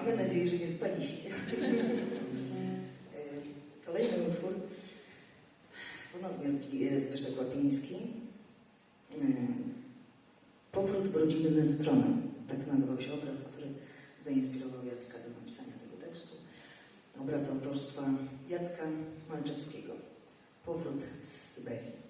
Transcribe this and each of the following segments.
Mamy nadzieję, że nie spaliście. E, Kolejny utwór, ponownie Zbi- Zbyszek Łapiński. E, Powrót w rodzinne strony. Tak nazywał się obraz, który zainspirował Jacka do napisania tego tekstu. Obraz autorstwa Jacka Malczewskiego. Powrót z Syberii.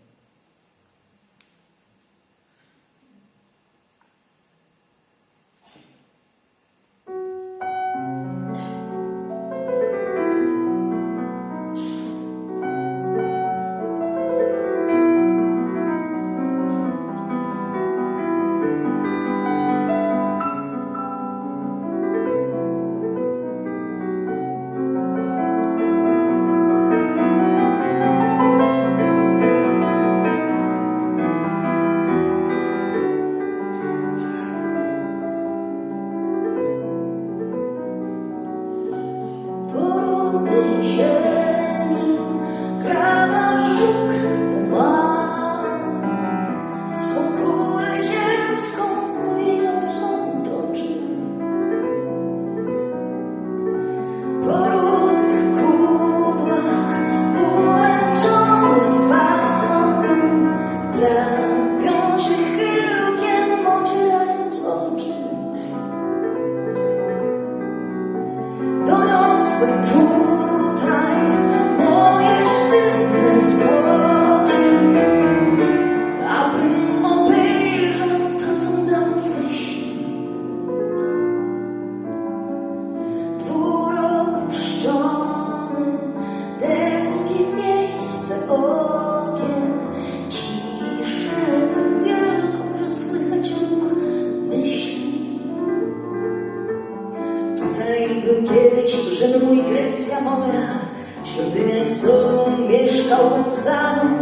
Tutaj był kiedyś Rzym mój, Grecja moja, w świątyniach stołu mieszkał Bóg w zagon.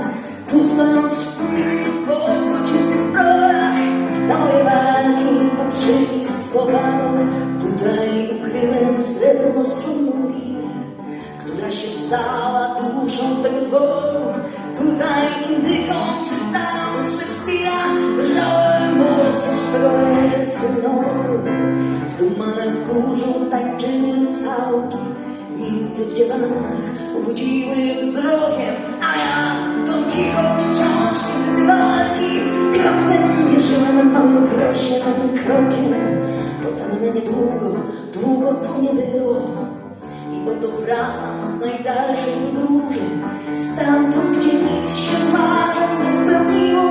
Tu stojąc w tańczyły rusałki, nimfy w dziewanach uwodziły wzrokiem, a ja, Don Kichot, wciąż niestety walki. Krok ten mierzyłem małym krosiem krokiem, potem mnie długo, długo tu nie było. I oto wracam z najdalszej podróży, stamtąd, gdzie nic się z marzeń nie spełniło,